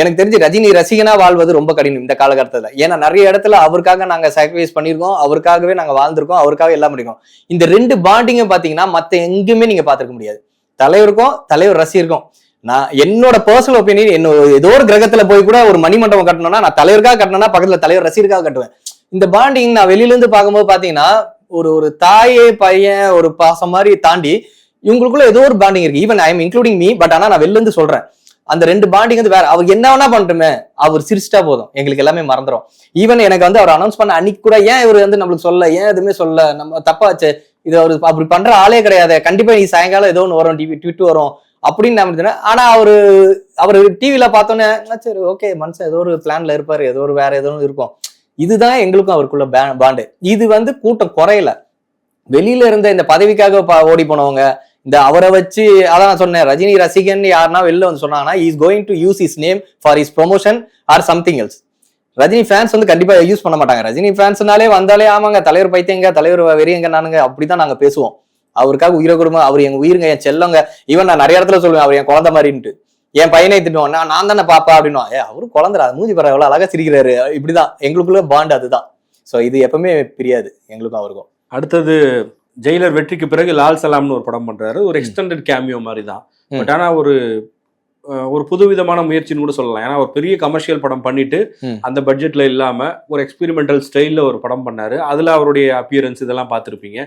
எனக்கு தெரிஞ்சு ரஜினி ரசிகனா வாழ்வது ரொம்ப கடினம் இந்த காலகட்டத்தில். ஏன்னா நிறைய இடத்துல அவருக்காக நாங்கள் சாக்ரிஃபைஸ் பண்ணியிருக்கோம் அவருக்காகவே நாங்கள் வாழ்ந்திருக்கோம் அவருக்காக எல்லாம் பண்ணிருக்கோம் இந்த ரெண்டு பாண்டிங்கும் பார்த்தீங்கன்னா மற்ற எங்குமே நீங்கள் பார்த்துருக்க முடியாது. தலைவருக்கும் தலைவர் ரசிகருக்கும். நான் என்னோட பர்சனல் ஒப்பீனியன் என்ன ஏதோ ஒரு கிரகத்துல போய் கூட ஒரு மணிமண்டபம் கட்டணும்னா நான் தலைவருக்காக கட்டணும்னா பக்கத்துல தலைவர் ரசிகருக்காக கட்டுவேன். இந்த பாண்டிங் நான் வெளியில இருந்து பார்க்கும்போது பாத்தீங்கன்னா ஒரு ஒரு தாயே பையன் ஒரு பாசம் மாதிரி தாண்டி இவங்களுக்குள்ள ஏதோ ஒரு பாண்டிங் இருக்கு. Even I am including me but ஆனா நான் வெளில இருந்து சொல்றேன். அந்த ரெண்டு பாண்டிங் வந்து வேற அவர் என்ன வேணா பண்ணட்டுமே. அவர் சிரிச்சிட்டா போதும். எங்களுக்கு எல்லாமே மறந்துடும் ஈவன் எனக்கு வந்து அவர் அனௌன்ஸ் பண்ண அன்னைக்கு கூட ஏன் இவர் வந்து நம்மளுக்கு சொல்ல ஏன் எதுவுமே சொல்ல நம்ம தப்பாச்சு. இது அவர் அப்படி பண்ற ஆளே கிடையாது. கண்டிப்பா நீ சாயங்காலம் ஏதோ ஒன்று வரும் டிவி ட்விட் வரும். அப்படின்னு நான் ஆனா அவரு அவர் டிவில பார்த்தோன்னே சரி ஓகே மனுஷன் ஏதோ ஒரு பிளான்ல இருப்பாரு. ஏதோ ஒரு வேற ஏதோ இருக்கும். இதுதான் எங்களுக்கும் அவருக்குள்ள பாண்டு இது வந்து கூட்டம் குறையல. வெளியில இருந்த இந்த பதவிக்காக ஓடி போனவங்க இந்த அவரை வச்சு அதான் நான் சொன்னேன் ரஜினி ரசிகன் யாருன்னா வெளில வந்து சொன்னாங்கன்னா is going to use is name for is promotion or something else Rajini fans வந்து கண்டிப்பா யூஸ் பண்ண மாட்டாங்க. ரஜினி ஃபேன்ஸ்னாலே வந்தாலே ஆமாங்க தலைவர் பைத்தியங்க தலைவர் வெறியங்க நானுங்க அப்படிதான் நாங்க பேசுவோம். அவருக்காக உயிரை கொடுமா அவர் எங்க உயிருங்க என் செல்லங்க. ஈவன் நான் நிறைய இடத்துல சொல்லுவேன் அவர் என் குழந்தை மாதிரின்ட்டு. என் பையனை திட்டுவோம் நான் நான் தானே பாப்பா? அப்படின்னா ஏ அவரும் குழந்தைரா மூஞ்சி பரவ எவ்வளவு அழகா சிரிக்கிறாரு. இப்படிதான் எங்களுக்குள்ள பாண்ட் அதுதான். ஸோ இது எப்பவுமே பிரியாது எங்களுக்கும் அவருக்கும். அடுத்தது ஜெயிலர் வெற்றிக்கு பிறகு லால் சலாம்னு ஒரு படம் பண்றாரு. ஒரு எக்ஸ்டெண்டட் கேமியோ மாதிரி தான். பட் ஆனா ஒரு ஒரு புதுவிதமான முயற்சின்னு கூட சொல்லலாம். ஏன்னா ஒரு பெரிய கமர்ஷியல் படம் பண்ணிட்டு. அந்த பட்ஜெட்ல இல்லாம ஒரு எக்ஸ்பெரிமெண்டல் ஸ்டைல்ல ஒரு படம் பண்ணாரு. அதுல அவருடைய அப்பியரன்ஸ் இதெல்லாம் பார்த்திருப்பீங்க.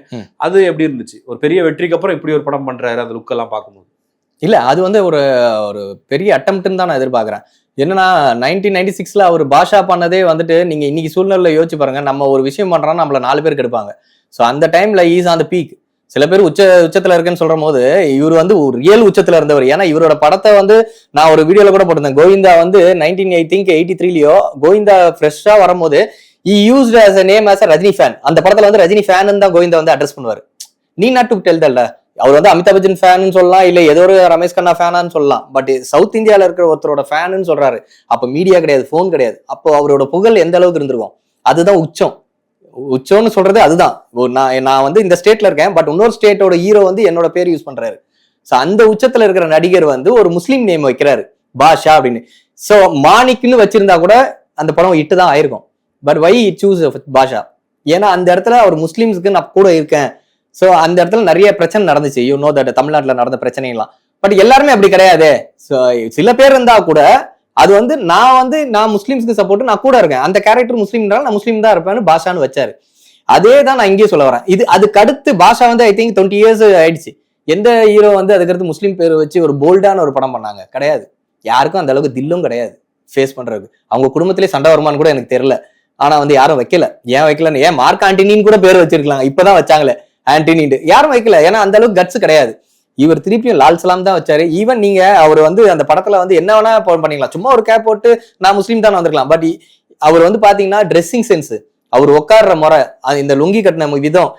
அது எப்படி இருந்துச்சு? ஒரு பெரிய வெற்றிக்கு அப்புறம் இப்படி ஒரு படம் பண்றாரு அந்த லுக் எல்லாம் பார்க்கும்போது? இல்ல அது வந்து ஒரு ஒரு பெரிய அட்டம்ப்ட்னு தான் நான் எதிர்பார்க்கறேன். என்னன்னா நைன்டீன் நைன்டி சிக்ஸ்ல அவர் பாஷா பண்ணதே வந்துட்டு நீங்க இன்னைக்கு சூழ்நிலை யோசிச்சு பாருங்க. நம்ம ஒரு விஷயம் பண்றோம்னா நம்மள நாலு பேர் கெடுப்பாங்க ஸோ அந்த டைம்ல ஈஸ் ஆன் த பீக் சில பேர் உச்ச உச்சத்துல இருக்குன்னு சொல்ற போது இவர் வந்து ஒரு ரியல் உச்சத்துல இருந்தவர். ஏன்னா இவரோட படத்தை வந்து நான் ஒரு வீடியோல கூட போட்டிருந்தேன். கோவிந்தா வந்து நைன்டீன் ஐ திங்க் எயிட்டி த்ரீலயோ கோவிந்தா ஃப்ரெஷ்ஷா வரும்போது he used as a name as a Rajini fan அந்த படத்துல வந்து ரஜினி ஃபேன் தான் கோவிந்தா வந்து அட்ரஸ் பண்ணுவார். நீ நாட் டு டெல் தல்ல அவர் வந்து அமிதாப் பச்சன் ஃபேன் சொல்லலாம் இல்ல ஏதோ ஒரு ரமேஷ் கண்ணா ஃபேனான்னு சொல்லலாம். பட் சவுத் இந்தியாவில் இருக்கிற ஒருத்தரோட ஃபேனுன்னு சொல்றாரு. அப்ப மீடியா கிடையாது ஃபோன் கிடையாது. அப்போ அவரோட புகழ் எந்த அளவுக்கு இருந்திருக்கும்? அதுதான் உச்சம். உச்சம்னு சொல்றது அதுதான். நான் நான் வந்து இந்த ஸ்டேட்ல இருக்கேன் பட் இன்னொரு ஸ்டேட்டோட ஹீரோ வந்து என்னோட பேர் யூஸ் பண்றாரு. ஸோ அந்த உச்சத்துல இருக்கிற நடிகர் வந்து ஒரு முஸ்லீம் நேம் வைக்கிறாரு பாஷா அப்படின்னு. ஸோ மாணிக்னு வச்சிருந்தா கூட அந்த படம் இட்டு தான் ஆயிருக்கும் பட் வை சூஸ் பாஷா? ஏன்னா அந்த இடத்துல அவர் முஸ்லீம்ஸ்க்கு நான் கூட இருக்கேன். ஸோ அந்த இடத்துல நிறைய பிரச்சனை நடந்துச்சு. யூ நோ தட் தமிழ்நாட்டில் நடந்த பிரச்சனைலாம் பட் எல்லாருமே அப்படி கிடையாது. ஸோ சில பேர் இருந்தா கூட அது வந்து நான் வந்து நான் முஸ்லீம்ஸ்க்கு சப்போர்ட் நான் கூட இருக்கேன். அந்த கேரக்டர் முஸ்லீம்னால நான் முஸ்லீம் தான் இருப்பேன்னு பாஷான்னு வச்சாரு. அதே தான் நான் இங்கேயே சொல்ல வரேன். இது அதுக்கு அடுத்து பாஷா வந்து ஐ திங்க் டுவெண்ட்டி இயர்ஸ் ஆயிடுச்சு. எந்த ஹீரோ வந்து அதுக்கடுத்து முஸ்லீம் பேர் வச்சு ஒரு போல்டான ஒரு படம் பண்ணாங்க? கிடையாது. யாருக்கும் அந்த அளவுக்கு தில்லும் கிடையாது. ஃபேஸ் பண்றதுக்கு. அவங்க குடும்பத்திலே சண்டை வருமான்னு கூட எனக்கு தெரியல. ஆனா வந்து யாரும் வைக்கல. ஏன் வைக்கலன்னு ஏன் மார்க் ஆண்டினின்னு கூட பேர் வச்சிருக்கலாம் இப்பதான் வச்சாங்களே. ஆண்டினின்ட்டு. யாரும் வைக்கல. ஏன்னா அந்த அளவுக்கு கட்ஸ் கிடையாது. இவர் திருப்பியும் லால் சலாம் தான் வச்சாரு. ஈவன் நீங்க அவர் வந்து அந்த படத்துல வந்து என்ன வேணா பண்ணிக்கலாம். சும்மா ஒரு கேப் போட்டு நான் முஸ்லீம் தான் வந்திருக்கலாம். பட் அவர் வந்து பாத்தீங்கன்னா ட்ரெஸ்ஸிங் சென்ஸ் அவர் உட்கார்ற முறை அது இந்த லுங்கி கட்டின விதம்.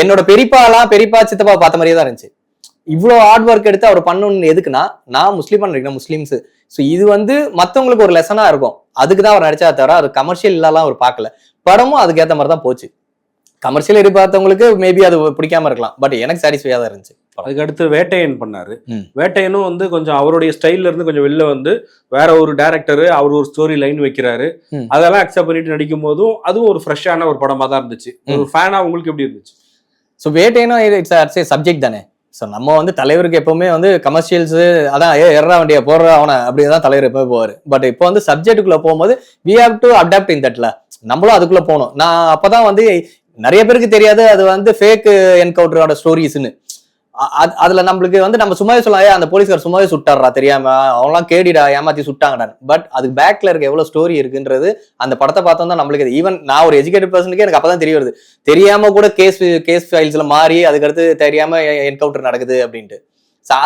என்னோட பெரியப்பாலாம் பெரியப்பா சித்தப்பா பார்த்த மாதிரியே தான் இருந்துச்சு. இவ்வளோ ஹார்ட் ஒர்க் எடுத்து அவர் பண்ணணும்னு எதுக்குன்னா நான் முஸ்லீம் நினைக்கிறேன் முஸ்லீம்ஸ். ஸோ இது வந்து மற்றவங்களுக்கு ஒரு லெசனாக இருக்கும். அதுக்கு தான் அவர் நடிச்சா தவிர அது கமர்ஷியல் இல்லாலாம் அவர் பார்க்கல. படமும் அதுக்கேற்ற மாதிரி தான் போச்சு. கமர்ஷியல் எதிர்பார்த்தவங்களுக்கு மேபி அது பிடிக்காம இருக்கலாம். பட் எனக்கு சாட்டிஸ்ஃபையாக தான் இருந்துச்சு. அதுக்கு அடுத்து வேட்டையன் பண்ணாரு. வேட்டையனும் வந்து கொஞ்சம் அவருடைய ஸ்டைல்ல இருந்து கொஞ்சம் வெளில வந்து வேற ஒரு டேரக்டர் அவர் ஒரு ஸ்டோரி லைன் வைக்கிறாரு. அதெல்லாம் அக்செப்ட் பண்ணிட்டு நடிக்கும் போதும் அதுவும் ஒரு ஃப்ரெஷ்ஷான ஒரு படமா தான் இருந்துச்சு. ஒரு ஃபேனா உங்களுக்கு எப்படி இருந்துச்சு? ஸோ வேட்டைனும் இட்ஸ் சப்ஜெக்ட் தானே. ஸோ நம்ம வந்து தலைவருக்கு எப்பவுமே வந்து கமர்ஷியல்ஸ் அதான் ஏ எறா வண்டியா போடுற அவனை அப்படிதான் தலைவர் எப்பவுமே போவார். பட் இப்போ வந்து சப்ஜெக்ட்டுக்குள்ள போகும்போது we have to adapt in தட்ல நம்மளும் அதுக்குள்ள போகணும். நான் அப்பதான் வந்து நிறைய பேருக்கு தெரியாது அது வந்து ஃபேக் என்கவுண்டரோட ஸ்டோரிஸ்னு அதுல நம்மளுக்கு வந்து நம்ம சும்மாவே சொல்லலாம் அந்த போலீஸ்கார் சும்மாவே சுட்டாடுறா தெரியாம அவங்களாம் கேடிடா ஏமாத்தி சுட்டாங்கடா பட் அதுக்கு பேக்ல இருக்க எவ்வளவு ஸ்டோரி இருக்குன்றது அந்த படத்தை பார்த்தோம் தான் நம்மளுக்கு ஈவன் நான் ஒரு எஜுகேட்டட் பர்சனுக்கு எனக்கு அப்பதான் தெரிய வருது தெரியாம கூட கேஸ் கேஸ் ஃபைல்ஸ்ல மாறி அதுக்கடுத்து தெரியாம என்கவுண்டர் நடக்குது அப்படின்ட்டு.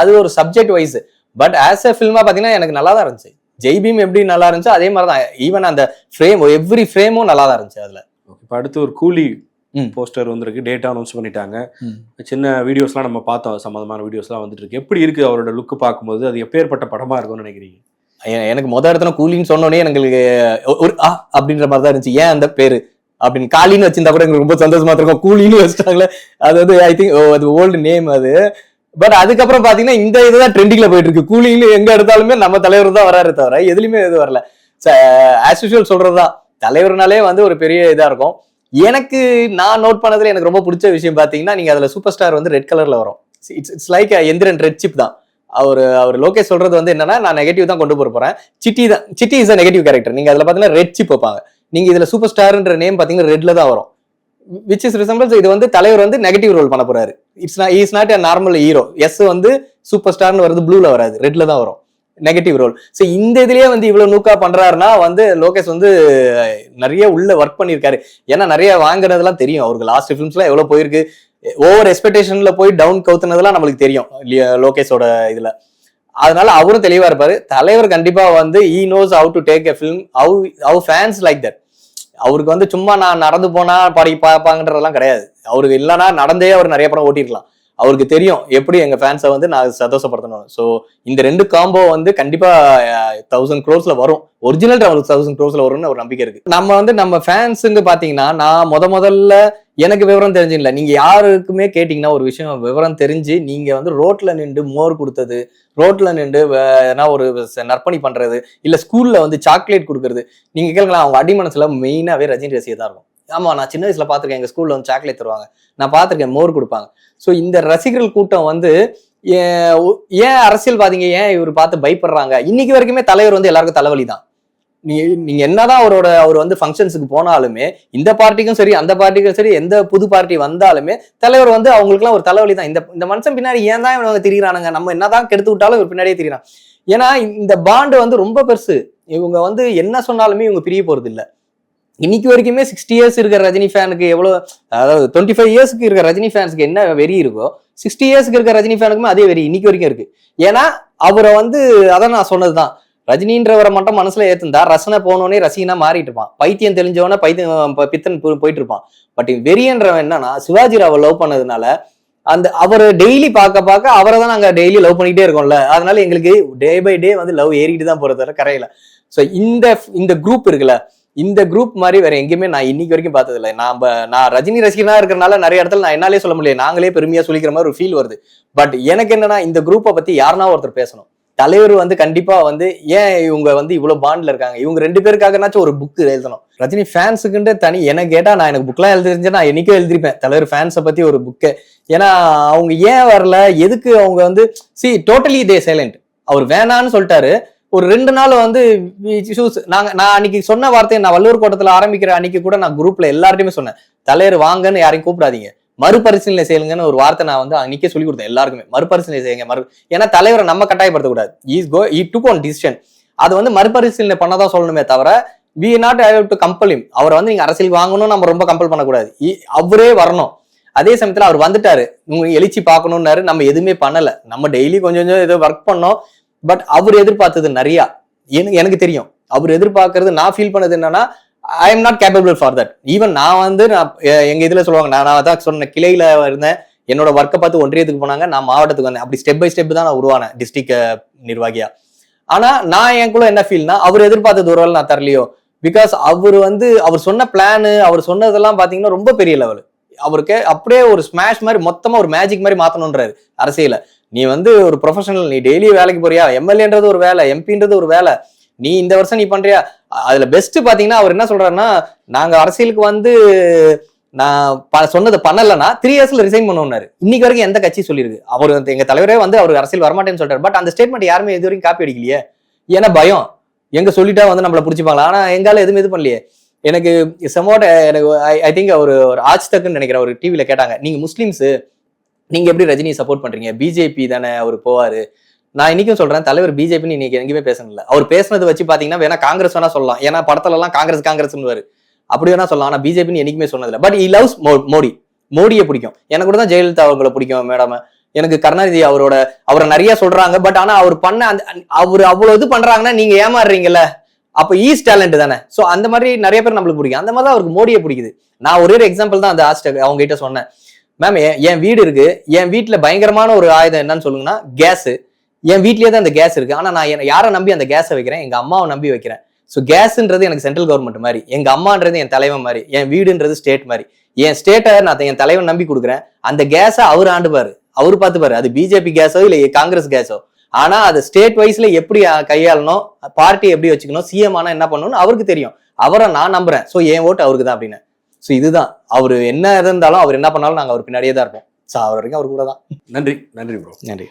அது ஒரு subject wise but as a ஃபில்மா பாத்தீங்கன்னா எனக்கு நல்லா தான் இருந்துச்சு. ஜெய்பீம் எப்படி நல்லா இருந்துச்சு அதே மாதிரி தான் ஈவன் அந்த ஃப்ரேம் எவ்ரி ஃப்ரேமும் நல்லா தான் இருந்துச்சு அதுல. இப்போ அடுத்து ஒரு கூலி போஸ்டர் வந்திருக்கு டேட்டா அனௌன்ஸ் பண்ணிட்டாங்க. சின்ன வீடியோஸ்லாம் நம்ம பார்த்தோம் சம்மந்தமான வீடியோஸ்லாம் வந்துட்டு இருக்கு எப்படி இருக்கு அவரோட லுக் பார்க்கும்போது? அது எப்பேற்பட்ட படமா இருக்கும்னு நினைக்கிறீங்க? எனக்கு முத இடத்துல கூலின்னு சொன்னோடனே எனக்கு ஒ- ஒரு ஆ அப்படின்ற மாதிரி தான் இருந்துச்சு. ஏன் அந்த பேரு? அப்படின்னு காலின்னு வச்சிருந்தா கூட எங்களுக்கு ரொம்ப சந்தோஷமா இருக்கும். கூலின்னு வச்சுட்டாங்களே. அது வந்து ஐ திங்க் அது ஓல்டு நேம் அது. பட் அதுக்கப்புறம் பாத்தீங்கன்னா இந்த இதுதான் ட்ரெண்டிங்ல போயிட்டு இருக்கு கூலிங்னு எங்க எடுத்தாலுமே நம்ம தலைவர் தான் வராரு தவிர எதுலயுமே இது வரல. ஆஸ் யூஷுவல் சொல்றதுதான். தலைவர்னாலே வந்து ஒரு பெரிய இதா இருக்கும். எனக்கு நான் நோட் பண்ணதுல எனக்கு ரொம்ப பிடிச்ச விஷயம் பாத்தீங்கன்னா நீங்க அதுல சூப்பர் ஸ்டார் வந்து ரெட் கலர்ல வரும். It's it's like Enthiran red chip தான். அவர் அவர் லோகேஷ் சொல்றது வந்து என்னன்னா நான் நெகட்டிவ் தான் கொண்டு போற போறேன். சிட்டி தான் Chitti is a negative character நீங்க அதுல பாத்தீங்கன்னா ரெட் சிப் வைப்பாங்க. நீங்க இதுல சூப்பர் ஸ்டார்ன்ற நேம் பாத்தீங்கன்னா ரெட்ல தான் வரும். விச் இஸ் ரிசம்பிள்ஸ் இது வந்து தலைவர் வந்து நெகட்டிவ் ரோல் பண்ண போறாரு. It's is not a normal hero as வந்து சூப்பர் ஸ்டார்னு வருது ப்ளூல வராது. ரெட்ல தான் வரும். நெகட்டிவ் ரோல் ஸோ இந்த இதுலயே வந்து இவ்வளவு நூக்கா பண்றாருன்னா வந்து லோகேஷ் வந்து நிறைய உள்ள ஒர்க் பண்ணியிருக்காரு. ஏன்னா நிறைய வாங்குனதெல்லாம் தெரியும். அவருக்கு லாஸ்ட் ஃபிலிம்ஸ்லாம் எவ்வளவு போயிருக்கு. ஓவர் எக்ஸ்பெக்டேஷன்ல போய் டவுன் கவுத்துனதெல்லாம் நம்மளுக்கு தெரியும் லோகேஷோட இதுல. அதனால அவரும் தெளிவா இருப்பாரு. தலைவர் கண்டிப்பா வந்து he knows how to take a film how how fans like that அவருக்கு வந்து சும்மா நான் நடந்து போனா பாடி பார்ப்பாங்கன்றதெல்லாம் கிடையாது. அவருக்கு இல்லைன்னா நடந்தே அவர் நிறைய படம் ஓட்டிருக்கலாம் அவருக்கு தெரியும் எப்படி எங்க ஃபேன்ஸை வந்து நான் சந்தோஷப்படுத்தணும் ஸோ இந்த ரெண்டு காம்போ வந்து கண்டிப்பா தௌசண்ட் க்ரோஸ்ல வரும். ஒரிஜினல் அவருக்கு தௌசண்ட் க்ரோஸ்ல வரும்னு ஒரு நம்பிக்கை இருக்கு. நம்ம வந்து நம்ம ஃபேன்ஸுங்க பாத்தீங்கன்னா நான் முத முதல்ல எனக்கு விவரம் தெரிஞ்சுங்கள நீங்க யாருக்குமே கேட்டீங்கன்னா ஒரு விஷயம் விவரம் தெரிஞ்சு நீங்க வந்து ரோட்ல நின்று மோர் கொடுத்தது ரோட்ல நின்று ஏன்னா ஒரு நற்பணி பண்றது இல்ல ஸ்கூல்ல வந்து சாக்லேட் கொடுக்கறது நீங்க கேட்கலாம் அவங்க அடிமனசுல மெயினாவே ரஜினி ரசிகை தான் இருக்கும். ஆமாம் நான் சின்ன வயசில் பார்த்துருக்கேன். எங்கள் ஸ்கூலில் வந்து சாக்லேட் தருவாங்க. நான் பார்த்துருக்கேன் மோர் கொடுப்பாங்க. ஸோ இந்த ரசிகர்கள் கூட்டம் வந்து ஏன் ஏன் அரசியல்வாதிங்க ஏன் இவர் பார்த்து பயப்படுறாங்க? இன்னைக்கு வரைக்குமே தலைவர் வந்து எல்லாருக்கும் தலைவலி தான் நீங்க நீங்க என்னதான் அவரோட அவர் வந்து ஃபங்க்ஷன்ஸுக்கு போனாலுமே இந்த பார்ட்டிக்கும் சரி அந்த பார்ட்டிக்கும் சரி எந்த புது பார்ட்டி வந்தாலுமே தலைவர் வந்து அவங்களுக்குலாம் ஒரு தலைவலி தான் இந்த இந்த மனுஷன் பின்னாடி ஏன் தான் இவங்க திரிகிறானுங்க நம்ம என்னதான் கெடுத்து விட்டாலும் இவர் பின்னாடியே திரிகிறான் ஏன்னா இந்த பாண்டு வந்து ரொம்ப பெருசு. இவங்க வந்து என்ன சொன்னாலுமே இவங்க பிரிய போறது இல்லை இன்னைக்கு வரைக்குமே சிக்ஸ்டி இயர்ஸ் இருக்கிற ரஜினி ஃபேனுக்கு எவ்வளோ அதாவது டுவெண்ட்டி ஃபைவ் இயர்ஸ்க்கு இருக்கிற ரஜினி ஃபேன்ஸ்க்கு என்ன வெறி இருக்கோ சிக்ஸ்டி இயர்ஸ்க்கு இருக்கிற ரஜினி ஃபேனுக்குமே அதே வெறி இன்னைக்கு வரைக்கும் இருக்கு. ஏன்னா அவரை வந்து அதான் நான் சொன்னது தான் ரஜினின்றவரை மட்டும் மனசுல ஏத்துந்தா ரசனை போனோடனே ரசிகனா மாறிட்டு இருப்பான். பைத்தியம் தெரிஞ்சவன பைத்தியம் பித்தன் போயிட்டு இருப்பான் பட் வெறியன்றவன் என்னன்னா சிவாஜி ராவை லவ் பண்ணதுனால அந்த அவர் டெய்லி பார்க்க பார்க்க அவரை தான் நாங்க டெய்லி லவ் பண்ணிக்கிட்டே இருக்கோம்ல. அதனால எங்களுக்கு டே பை டே வந்து லவ் ஏறிட்டு தான் போறது தவிர கரையில. ஸோ இந்த இந்த குரூப் இருக்குல்ல இந்த குரூப் மாதிரி வேற எங்கேயுமே நான் இன்னைக்கு வரைக்கும் பார்த்தது இல்லை நான் நான் ரஜினி ரசிகனா இருக்கிறனால நிறைய இடத்துல நான் என்னாலே சொல்ல முடியல. நாங்களே பெருமையா சொல்லிக்கிற மாதிரி ஒரு ஃபீல் வருது. பட் எனக்கு என்னன்னா இந்த குரூப்பை பத்தி யாருனா ஒருத்தர் பேசணும். தலைவர் வந்து கண்டிப்பா வந்து ஏன் இவங்க வந்து இவ்வளவு பாண்ட்ல இருக்காங்க? இவங்க ரெண்டு பேருக்காகனாச்சும் ஒரு புக் எழுதணும். ரஜினி ஃபேன்ஸுக்குன்ட்டு தனி என்ன கேட்டா நான் எனக்கு புக்லாம் எழுதி நான் என்னைக்கும் எழுதிருப்பேன். தலைவர் ஃபேன்ஸை பத்தி ஒரு புக்கு ஏன்னா அவங்க ஏன் வரல? எதுக்கு அவங்க வந்து சி டோட்டலி தே சைலண்ட் அவர் வேணான்னு சொல்லிட்டாரு. ஒரு ரெண்டு நாள் வந்து ஷூஸ் நாங்க நான் அன்னைக்கு சொன்ன வார்த்தையை நான் வல்லூர் கோட்டத்துல ஆரம்பிக்கிற அன்னைக்கு கூட நான் குரூப்ல எல்லார்ட்டையுமே சொன்னேன். தலைவர் வாங்கன்னு யாரையும் கூப்பிடாதீங்க. மறுபரிசீலனை செய்யுங்கன்னு ஒரு வார்த்தை நான் வந்து அன்னைக்கே சொல்லி கொடுத்தேன் எல்லாருக்குமே. மறுபரிசீலனை செய்யுங்க மறு ஏன்னா தலைவரை நம்ம கட்டாயப்படுத்தக்கூடாது. Is go he took one decision அது வந்து மறுபரிசீலனை பண்ணதான் சொல்லணுமே தவிர we not have to compel him அவரை வந்து நீங்க அரசியல் வாங்கணும்னு நம்ம ரொம்ப கம்பல் பண்ணக்கூடாது. அவரே வரணும். அதே சமயத்துல அவர் வந்துட்டாரு. உங்க எழுச்சி பார்க்கணும்னாரு. நம்ம எதுவுமே பண்ணல. நம்ம டெய்லி கொஞ்சம் கொஞ்சம் ஏதோ ஒர்க் பண்ணோம். பட் அவர் எதிர்பார்த்தது நிறையா. எனக்கு எனக்கு தெரியும். அவர் எதிர்பார்க்கறது நான் ஃபீல் பண்ணது என்னன்னா I am not capable for that even நான் வந்து நான் எங்க இதுல சொல்லுவாங்க நான் நான் தான் சொன்ன கிளையில இருந்தேன். என்னோட ஒர்க்கை பார்த்து ஒன்றியத்துக்கு போனாங்க. நான் மாவட்டத்துக்கு வந்தேன். அப்படி ஸ்டெப் பை ஸ்டெப் தான் நான் உருவானேன் டிஸ்ட்ரிக்ட் நிர்வாகியா. ஆனா நான் எனக்குள்ள என்ன ஃபீல்னா அவர் எதிர்பார்த்தது ஒரு நான் தரலையோ? பிகாஸ் அவர் வந்து அவர் சொன்ன பிளானு அவர் சொன்னதெல்லாம் பாத்தீங்கன்னா ரொம்ப பெரிய லெவல் அவருக்கு அப்படியே ஒரு ஸ்மாஷ் மாதிரி மொத்தமா ஒரு மேஜிக் மாதிரி மாத்தணுன்றாரு அரசியல. நீ வந்து ஒரு ப்ரொஃபஷனல் நீ டெய்லி வேலைக்கு போறியா? எம்எல்ஏன்றது ஒரு வேலை எம்பின்றது ஒரு வேலை. நீ இந்த வருஷம் நீ பண்றியா? அதுல பெஸ்ட் பாத்தீங்கன்னா அவர் என்ன சொல்றாருன்னா நாங்க அரசியலுக்கு வந்து நான் ப- சொன்னதை பண்ணலன்னா த்ரீ இயர்ஸ்ல ரிசைன் பண்ணுவாரு இன்னைக்கு வரைக்கும் எந்த கட்சி சொல்லியிருக்கு அவர் வந்து எங்க தலைவரே வந்து அவர் அரசியல் வரமாட்டேன்னு சொல்றாரு. பட் அந்த ஸ்டேட்மெண்ட் யாருமே இது வரைக்கும் காப்பி அடிக்கலையே. ஏன்னா பயம். எங்க சொல்லிட்டா வந்து நம்மளை பிடிச்சிப்பாங்களா? ஆனா எங்கால எதுவும் இது பண்ணலையே. எனக்கு செமோட எனக்கு ஐ திங்க் ஒரு ஒரு ஆஜ் தக்குன்னு நினைக்கிறேன் ஒரு டிவியில கேட்டாங்க. நீங்க முஸ்லீம்ஸ் நீங்க எப்படி ரஜினி சப்போர்ட் பண்றீங்க? பிஜேபி தானே அவர் போவாரு. நான் இன்னைக்கும் சொல்றேன் தலைவர் பிஜேபின்னு இன்னைக்கு எங்கேயுமே பேசணும்ல. அவர் பேசுனதை வச்சு பாத்தீங்கன்னா வேணா காங்கிரஸ் வேணா சொல்லலாம். ஏன்னா படத்துல எல்லாம் காங்கிரஸ் காங்கிரஸ்னு அப்படி வேணா சொல்லலாம். ஆனா பிஜேபின்னு என்னைக்குமே சொன்னதில்ல. பட் இ லவ்ஸ் மோடி மோடியை பிடிக்கும். எனக்கு கூட தான் ஜெயலலிதா அவங்கள பிடிக்கும் மேடம் எனக்கு கருணாநிதி அவரோட அவரை நிறைய சொல்றாங்க. பட் ஆனா அவர் பண்ண அந்த அவர் அவ்வளவு இது பண்றாங்கன்னா நீங்க ஏமாறுறீங்கல்ல? அப்போ ஈஸ் டேலண்ட் தானே. ஸோ அந்த மாதிரி நிறைய பேர் நம்மளுக்கு பிடிக்கும். அந்த மாதிரி தான் அவருக்கு மோடியை பிடிக்குது. நான் ஒரே ஒரு எக்ஸாம்பிள் தான் அந்த ஆஸ்ட் அவங்க கிட்ட சொன்னேன். மேம் என் வீடு இருக்கு. என் வீட்டில் பயங்கரமான ஒரு ஆயுதம் என்னன்னு சொல்லுங்கன்னா கேஸ் என் வீட்லயே தான் அந்த கேஸ் இருக்கு. ஆனா நான் என்ன- யாரை நம்பி அந்த கேஸை வைக்கிறேன்? எங்க அம்மாவை நம்பி வைக்கிறேன். ஸோ கேஸ்ன்றது எனக்கு சென்ட்ரல் கவர்மெண்ட் மாதிரி. எங்க அம்மான்றது என் தலைவன் மாதிரி. என் வீடுன்றது ஸ்டேட் மாதிரி. என் ஸ்டேட்டை நான் என் தலைவன் நம்பி கொடுக்குறேன். அந்த கேஸை அவர் ஆண்டுபாரு அவர் பார்த்துப்பாரு. அது பிஜேபி கேஸோ இல்லை காங்கிரஸ் கேஸோ ஆனா அது ஸ்டேட் வைஸ்ல எப்படி கையாளணும்? பார்ட்டி எப்படி வச்சுக்கணும்? சிஎம் ஆனா என்ன பண்ணணும்னு அவருக்கு தெரியும். அவரை நான் நம்புறேன். ஸோ என் ஓட்டு அவருக்கு தான் அப்படின்னு. ஸோ இதுதான். அவர் என்ன இருந்தாலும் அவர் என்ன பண்ணாலும் நாங்க அவர் பின்னாடியே தான் இருப்போம். ஸோ அவர் வரைக்கும் அவர் கூட தான். நன்றி. நன்றி ப்ரோ நன்றி.